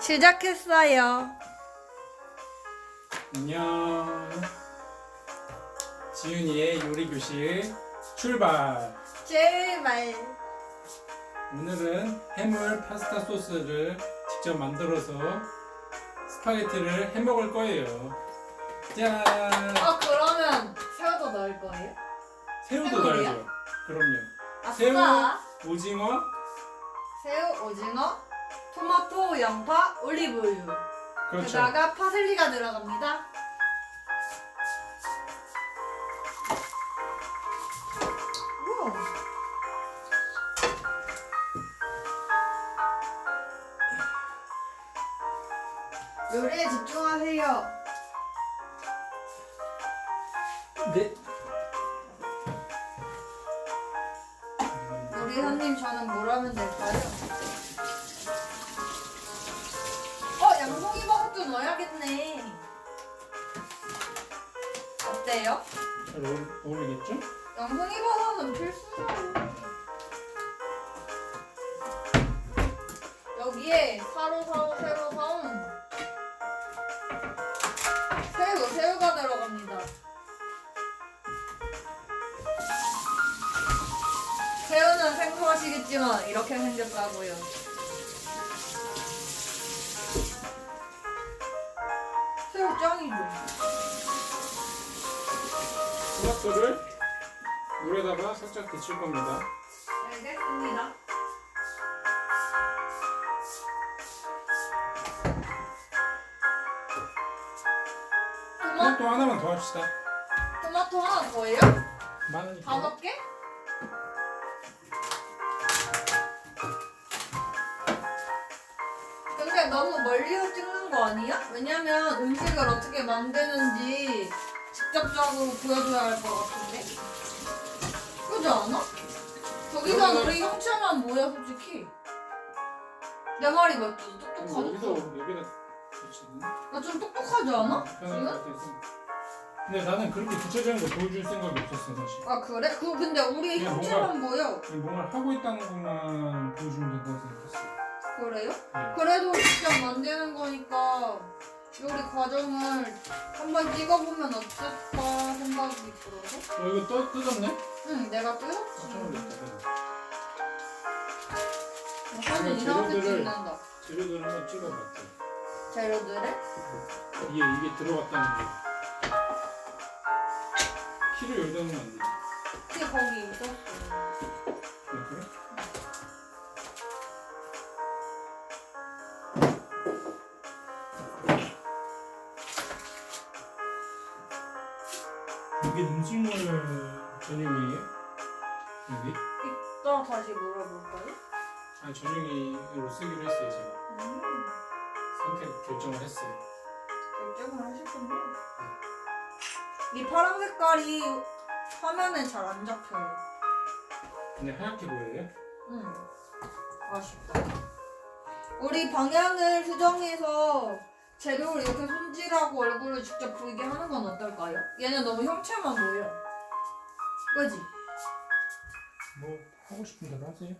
시작했어요. 안녕. 지윤이의 요리 교실 출발. 제발. 오늘은 해물 파스타 소스를 직접 만들어서 스파게티를 해 먹을 거예요. 짠. 어 그러면 새우도 넣을 거예요? 새우도? 넣어야죠. 그럼요. 아싸. 새우, 오징어, 새우, 오징어, 토마토, 양파, 올리브유. 그렇죠. 게다가 파슬리가 들어갑니다. 우와. 요리에 집중하세요. 네. 우리 현님 저는 뭘 하면 될까요? 어때요? 잘 어울- 어울리겠죠? 양송이 버섯은 필수죠. 여기에 사로 사로 새로 사온 새우 새우가 들어갑니다. 새우는 생소하시겠지만 이렇게 생겼다고요. 토마토를 물에다가 살짝 데칠 겁니다. 알겠습니다. 토마, 토마토 하나만 더 합시다. 토마토 하나 더해요? 많으니까. 다섯 개? 근데 너무 멀리서 찍는 거 아니야? 왜냐면 음식을 어떻게 만드는지 직접적으로 보여줘야 할 것 같은데? 그지 않아? 저기서 여기는- 우리 형체만 보여 솔직히 내 말이 맞지? 똑똑하지? 여기서 여기다 붙이는. 나좀 똑똑하지 않아? 편할 것 지금? 근데 나는 그렇게 구체적인 거 보여줄 생각이 없었어 사실. 아 그래? 그 근데 우리 그냥 형체만 보여 그냥 뭔가를 하고 있다는 것만 보여주면 된다고 생각했어. 그래요? 네. 그래도 직접 만드는 거니까 요리 과정을 한번 찍어보면 어떨까 생각이 들어서 어 이거 떠 뜯었네? 응 내가 깜짝 뜯었지 놀랐다. 사진 이상하게 재료들을- 찍는다 재료들 한번 찍어봤지. 재료들을 이게 이게 들어갔다는 거. 키를 열다 놓으면 안 돼. 그게 거기 있었어 아, 그래? 이게 음식물 전용이에요? 여기? 이따 다시 물어볼까요? 아니 전용이로 쓰기로 했어요 제가 음, 선택 결정을 했어요 결정을 하셨군요 이 파란 색깔이 화면에 잘 안 잡혀요 근데 하얗게 보여요? 응. 아쉽다. 우리 방향을 수정해서 재료를 이렇게 손질하고 얼굴을 직접 보이게 하는 건 어떨까요? 얘는 너무 형체만 보여. 그지? 뭐 하고 싶은 대로 하세요